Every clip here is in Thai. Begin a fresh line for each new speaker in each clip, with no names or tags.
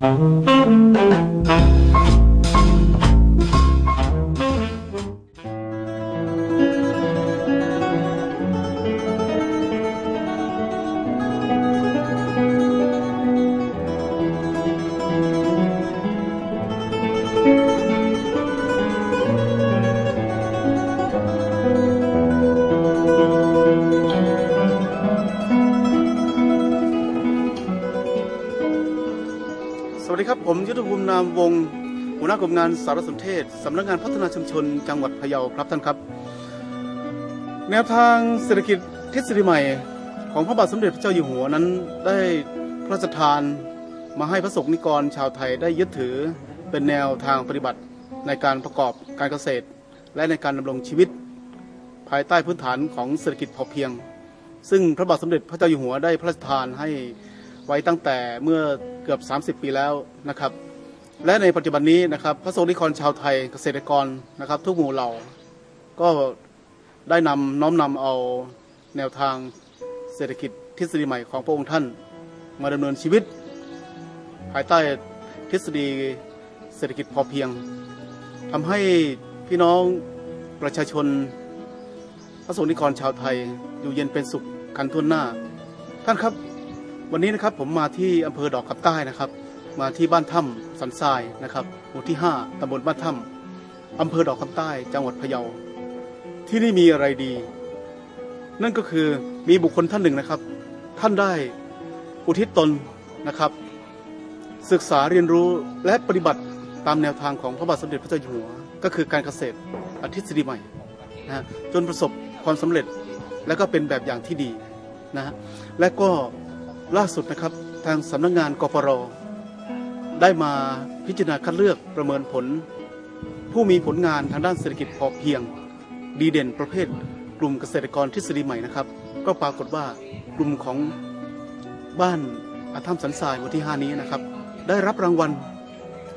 สามวงหัวหน้ากลุ่มงานสารสนเทศสำนักงานพัฒนาชุมชน จังหวัดพะเยาครับท่านครับ แนวทางเศรษฐกิจทฤษฎีใหม่ ของพระบาทสมเด็จพระเจ้าอยู่หัวนั้นได้พระราชทานมาให้พระสงฆ์นิกรชาวไทยได้ยึดถือเป็นแนวทางปฏิบัติในการประกอบการเกษตร และในการดำรงชีวิต ภายใต้พื้นฐานของเศรษฐกิจพอเพียง ซึ่งพระบาทสมเด็จพระเจ้าอยู่หัวได้พระราชทานให้ไว้ตั้งแต่เมื่อเกือบ 30 ปีแล้วนะครับ และในปัจจุบันนี้นะครับพระสงฆ์นิกรชาวไทยเกษตรกรนะครับ ทุกหมู่เหล่า ก็ได้นำน้อมนำเอาแนวทางเศรษฐกิจทฤษฎีใหม่ของพระองค์ท่าน มาดำเนินชีวิต ภายใต้ทฤษฎีเศรษฐกิจพอเพียงทำให้พี่น้องประชาชนพระสงฆ์นิกรชาวไทย อยู่เย็นเป็นสุขกันทั่วหน้า ท่านครับ วันนี้นะครับผมมาที่อำเภอดอกคำใต้นะครับ มาที่บ้านถ้ำสันทรายนะครับ หมู่ที่ 5ตำบลบ้านถ้ำอำเภอดอกคำใต้จังหวัดพะเยา ที่นี่มีอะไรดี นั่นก็คือมีบุคคลท่านหนึ่งนะครับ ท่านได้อุทิศตนนะครับ ศึกษาเรียนรู้และปฏิบัติตามแนวทางของพระบาทสมเด็จพระเจ้าอยู่หัว ก็คือการเกษตรอทฤษฎีใหม่นะฮะจนประสบความสำเร็จและก็เป็นแบบอย่างที่ดีนะฮะและก็ล่าสุดนะครับทางสำนักงงานกปร ได้มาพิจารณาคัดเลือกประเมินผล ผู้มีผลงานทางด้านเศรษฐกิจพอเพียง ดีเด่นประเภท กลุ่มเกษตรกรทฤษฎีใหม่นะครับ ก็ปรากฏว่ากลุ่มของบ้านอาถ้ำสันทรายวันที่ 5 นี้นะครับ ได้รับรางวัล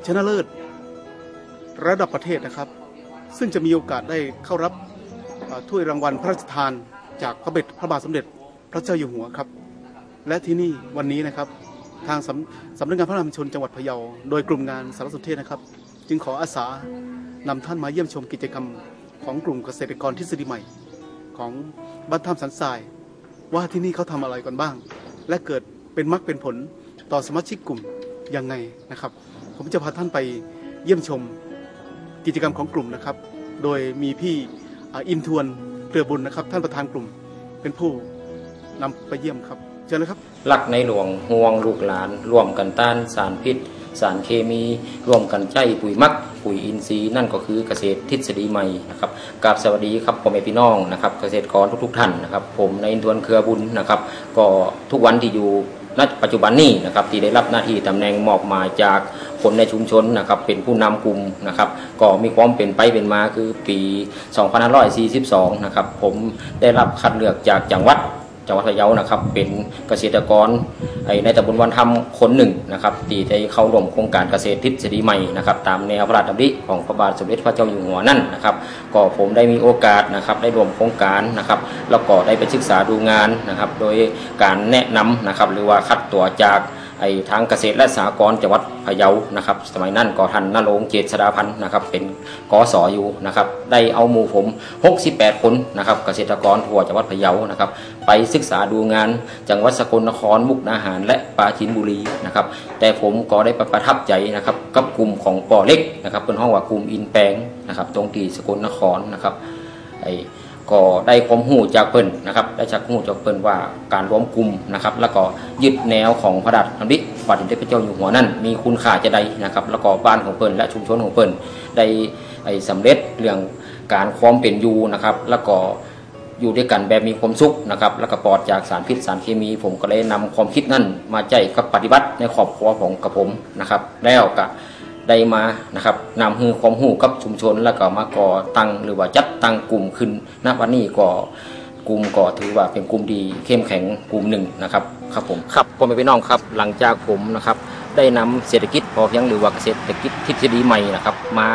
ชนะเลิศ ระดับประเทศนะครับ ซึ่งจะมีโอกาสได้เข้ารับถ้วยรางวัลพระราชทานจากพระเบ็จพระบาทสมเด็จพระเจ้าอยู่หัวครับ และที่นี่วันนี้นะครับ ทางสำสำนักงานพระนามชนจังหวัดพะเยา โดยกลุ่มงานสารสนเทศนะครับ จึงขออาสานำท่านมาเยี่ยมชมกิจกรรมของกลุ่มเกษตรกรทฤษฎีใหม่ ของบ้านถ้ำสันทราย ว่าที่นี่เขาทำอะไรกันบ้าง และเกิดเป็นมรรคเป็นผลต่อสมาชิกกลุ่มยังไงนะครับ ผมจะพาท่านไปเยี่ยมชมกิจกรรมของกลุ่มนะครับ โดยมีพี่อ,อินทวนเกลือบุญนะครับ ท่านประธานกลุ่มเป็นผู้นำไปเยี่ยมครับ เชิญเลยครับ
หลักในหลวงห่วงลูกหลานร่วมกันต้านสารพิษ สารเคมี ร่วมกันใจปุ๋ยมักปุ๋ยอินทรีย์นั่นก็คือเกษตรทฤษฎีใหม่นะครับกราบสวัสดีครับพ่อแม่พี่น้องนะครับเกษตรกรทุกๆท่านนะครับ ผมในอินทวนเครือบุญนะครับ ก็ทุกวันที่อยู่ณปัจจุบันนี้นะครับที่ได้รับหน้าที่ตำแหน่งมอบหมายจากคนในชุมชนนะครับเป็นผู้นำกลุ่มนะครับก็มีความเป็นไปเป็นมาคือปี 2542 นะครับผมได้รับคัดเลือกจากจังหวัด จังหวัดพะเยานะครับ เป็นเกษตรกรในตำบลวันธรรมคนหนึ่งนะครับที่ได้เข้าร่วมโครงการเกษตรทฤษฎีใหม่นะครับตามแนวพระราชดำริของพระบาทสมเด็จพระเจ้าอยู่หัวนั่นนะครับ ก็ผมได้มีโอกาสนะครับได้ร่วมโครงการนะครับแล้วก็ได้ไปศึกษาดูงานนะครับ โดยการแนะนำนะครับหรือว่าคัดตัวจาก ไอทางเกษตรและสหกรณ์จังหวัดพะเยานะครับ สมัยนั้นก็ท่านนรงค์เจษฎาพันธ์นะครับ เป็นกอสออยู่นะครับ ได้เอาหมู่ผม 68 คนนะครับ เกษตรกรทั่วจังหวัดพะเยานะครับ ไปศึกษาดูงานจังหวัดสกลนครมุกดาหาร และปราจีนบุรีนะครับ แต่ผมก็ได้ประทับใจนะครับกับกลุ่มของปอเล็กนะครับเป็นห้องว่ากลุ่มอินแปงนะครับ ตรงที่สกลนครนะครับไอ ก็ได้ความหูจากเพิ่นนะครับได้จากหูจากเพิ่นว่าการรวมกลุ่มนะครับ แล้วก็ยึดแนวของพระดัชนิตปฏิเดชพระเจ้าอยู่หัวนั่นมีคุณค่าจะใดนะครับ แล้วก็บ้านของเพิ่นและชุมชนของเพิ่นได้ไอ้สำเร็จเรื่องการความเป็นอยู่นะครับ แล้วก็อยู่ด้วยกันแบบมีความสุขนะครับแล้วก็ปลอดจากสารพิษสารเคมี ผมก็เลยนำความคิดนั่นมาใจกับปฏิบัติในครอบครัวของกับผมนะครับ แล้วก็ ได้มานะครับนำฮือความหูกับชุมชน แล้วก็มาก่อตั้งหรือว่าจัดตั้งกลุ่มขึ้นณวันนี้ก็กลุ่มก็ถือว่าเป็นกลุ่มดีเข้มแข็งกลุ่มหนึ่งนะครับครับผมครับพ่อแม่พี่น้องครับหลังจากผมนะครับได้นำเศรษฐกิจพอเพียงหรือว่าเศรษฐกิจทฤษฎีใหม่นะครับมา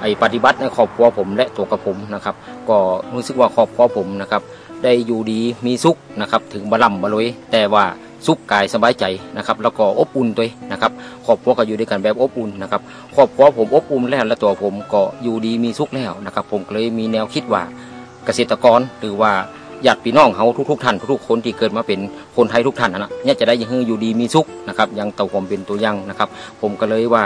ไอปฏิบัติในครอบครัวผมและตัวกับผมนะครับก็รู้สึกว่าครอบครัวผมนะครับได้อยู่ดีมีสุขนะครับถึงบาล่ำบารวยแต่ว่า สุขกายสบายใจนะครับ แล้วก็อบอุ่นตัวนะครับครอบครัวก็อยู่ด้วยกันแบบอบอุ่นนะครับครอบครัวผมอบอุ่นแล้วและตัวผมก็อยู่ดีมีสุขแล้วนะครับ ผมเลยมีแนวคิดว่าเกษตรกรหรือว่าญาติพี่น้องเขาทุกๆท่านทุกๆคนที่เกิดมาเป็นคนไทยทุกท่านนะเนี่ยจะได้อยังอยู่ดีมีสุขนะครับยังเต่าผมเป็นตัวย่างนะครับ ผมก็เลยว่า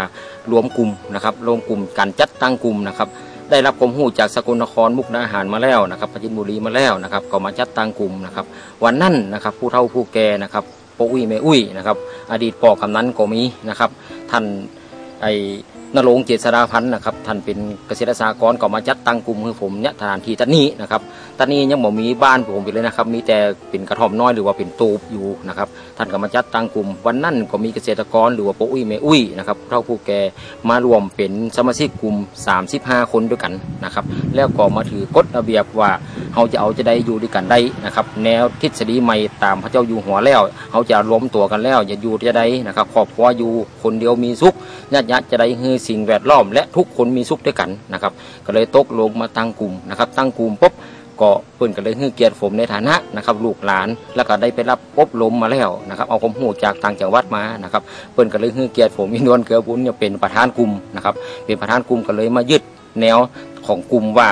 รวมกลุ่มนะครับรวมกลุ่มการจัดตั้งกลุ่มนะครับได้รับความรู้จากสกลนครมุกดาหารมาแล้วนะครับปราจินบุรีมาแล้วนะครับก็มาจัดตั้งกลุ่มนะครับ วันนั้นนะครับผู้เฒ่าผู้แก่นะครับ ปอุ้ยแม่อุ้ยนะครับ อดีตพ่อกำนันก็มีนะครับ ท่านไอ นรงเจษฎาพันธ์นะครับท่านเป็นเกษตรสากรก็มาจัดตั้งกลุ่มให้ผมเนี่ยสถานที่ตัดนี้นะครับตัดนี้ยังบ่มีบ้านผมไปเลยนะครับ มีแต่เป็นกระท่อมน้อยหรือว่าเป็นตูบอยู่นะครับท่านก็มาจัดตั้งกลุ่ม วันนั้นก็มีเกษตรกรหรือว่าปอุ้ยแม่อุ้ยนะครับเฒ่าผู้แก่มารวมเป็นสมาชิกกลุ่ม 35 คนด้วยกันนะครับแล้วก็มาถือกฎระเบียบว่าเขาจะเอาจะได้อยู่ด้วยกันได้นะครับแนวทฤษฎีใหม่ตามพระเจ้าอยู่หัวแล้วเขาจะรวมตัวกันแล้วอย่าอยู่จะได้นะครับครอบครัวอยู่คนเดียวมีสุขญาติญาติจะได้คือสิ่งแวดล้อม และทุกคนมีสุขด้วยกันนะครับก็เลยตกลงมาตั้งกลุ่มนะครับตั้งกลุ่มปุ๊บก็เพื่อนก็เลยฮือเกียรติผมในฐานะนะครับลูกหลานแล้วก็ได้ไปรับอบรมมาแล้วนะครับเอาความรู้จากต่างจังหวัดมานะครับเพื่อนก็เลยฮือเกียรติผมอินวนเกือบุญเนี่ยเป็นประธานกลุ่มนะครับเป็นประธานกลุ่มก็เลยมายึดแนวของกลุ่มว่า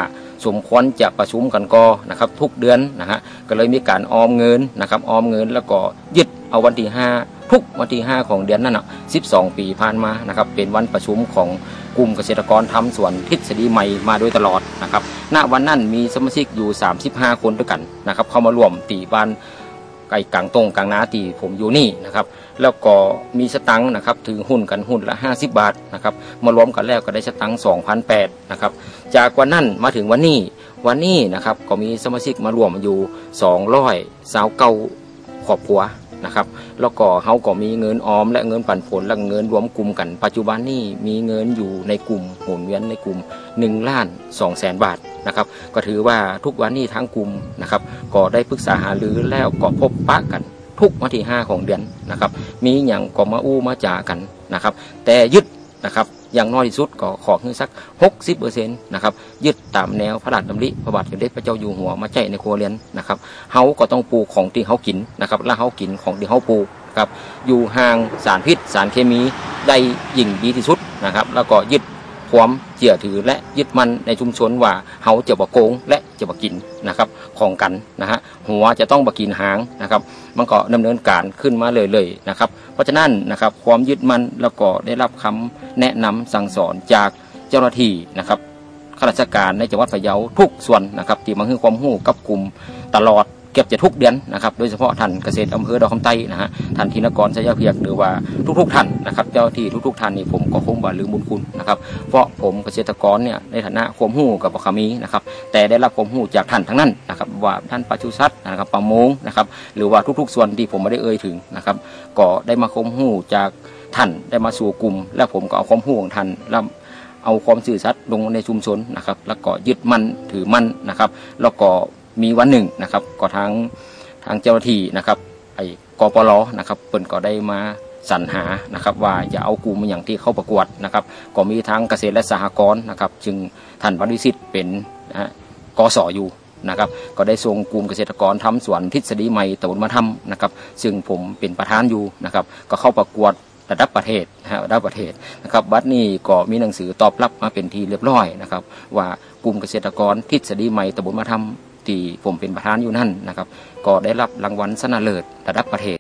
สมควรจะประชุมกันก็นะครับทุกเดือนนะฮะก็เลยมีการออมเงินนะครับออมเงินแล้วก็ยึดเอาวันที่ 5 ทุกวันที่ 5 ของเดือนนั้นอะ12 ปีผ่านมานะครับเป็นวันประชุมของกลุ่มเกษตรกรทำสวนทฤษฎีใหม่มาโดยตลอดนะครับณวันนั้นมีสมาชิกอยู่ 35 คนด้วยกันนะครับเข้ามาร่วมตีบ้านไก่กลางตรงกลางนาตีผมอยู่นี่นะครับ แล้วก็มีสตังค์นะครับถือหุ้นกันหุ้นละ 50 บาทนะครับมารวมกันแล้วก็ได้สตังค์2,008นะครับจากวันนั้นมาถึงวันนี้วันนี้นะครับก็มีสมาชิกมารวมอยู่200สาวเก้าครอบครัวนะครับแล้วก็เขาก็มีเงินออมและเงินปันผลและเงินรวมกลุ่มกัน ปัจจุบันนี้มีเงินอยู่ในกลุ่มหมุนเวียนในกลุ่ม1ล้าน2แสนบาทนะครับก็ถือว่าทุกวันนี้ทั้งกลุ่มนะครับก็ได้ปรึกษาหารือแล้วก็พบปะกัน ทุกวันที่5ของเดือนนะครับ มีอย่างก็มาอู้มาจ่ากันนะครับ แต่ยึดนะครับอย่างน้อยที่สุดก็ขอขึ้นสัก 60%นะครับยึดตามแนวพระราชดำริพระบาทสมเด็จพระเจ้าอยู่หัวมาใจในครัวเรือนนะครับเฮาก็ต้องปลูกของที่เฮากินนะครับและเฮากินของที่เฮาปลูกนะครับอยู่ห่างสารพิษสารเคมีได้ยิ่งดีที่สุดนะครับ แล้วก็ยึด ความเชื่อถือและยึดมั่นในชุมชนว่าเฮาจะบ่โกงและจะบ่กินนะครับของกันนะฮะหัวจะต้องบ่กินหางนะครับ มันก็ดำเนินการขึ้นมาเลยๆนะครับ เพราะฉะนั้นนะครับความยึดมั่นแล้วก็ได้รับคำแนะนำสั่งสอนจากเจ้าหน้าที่นะครับข้าราชการในจังหวัดพะเยาทุกส่วนนะครับที่มาให้ความรู้กับกลุ่มตลอด เก็บจะทุกเดือนนะครับโดยเฉพาะท่านเกษตรอำเภอดอกคำใต้นะฮะท่านธินกรชัยเพียกหรือว่าทุกๆท่านนะครับเจ้าที่ทุกๆท่านนี่ผมก็คงบ่ลืมบุญคุณนะครับเพราะผมเกษตรกรเนี่ยในฐานะความรู้กับปคามีนะครับแต่ได้รับความรู้จากท่านทั้งนั้นนะครับว่าท่านปศุสัตนะครับประมงนะครับหรือว่าทุกๆ ส่วนที่ผมไม่ได้เอ่ยถึงนะครับก็ได้มาความรู้จากท่านได้มาสู่กลุ่ม และผมก็เอาความรู้ของท่านแล้วเอาความสื่อสัตย์ลงในชุมชนนะครับ แล้วก็ยึดมั่นถือมั่นนะครับ แล้วก็ มีวันหนึ่งนะครับก็ทางทางเจ้าหน้าที่นะครับไอ้กปลนะครับเปิ่นก็ได้มาสรรหานะครับว่าจะเอากลุ่มอย่างที่เข้าประกวดนะครับก็มีทั้งเกษตรและสหกรณ์นะครับจึงท่านวริสิทธิ์เป็นนะกสอยู่นะครับก็ได้ส่งกลุ่มเกษตรกรทำสวนทฤษฎีใหม่ตะวันมาทำนะครับซึ่งผมเป็นประธานอยู่นะครับก็เข้าประกวดระดับประเทศนะระดับประเทศนะครับบัดนี้ก็มีหนังสือตอบรับมาเป็นทีเรียบร้อยนะครับว่ากลุ่มเกษตรกรทฤษฎีใหม่ตะบนมาทำ ที่ผมเป็นประธานอยู่นั่นนะครับ ก็ได้รับรางวัลชนะเลิศระดับประเทศ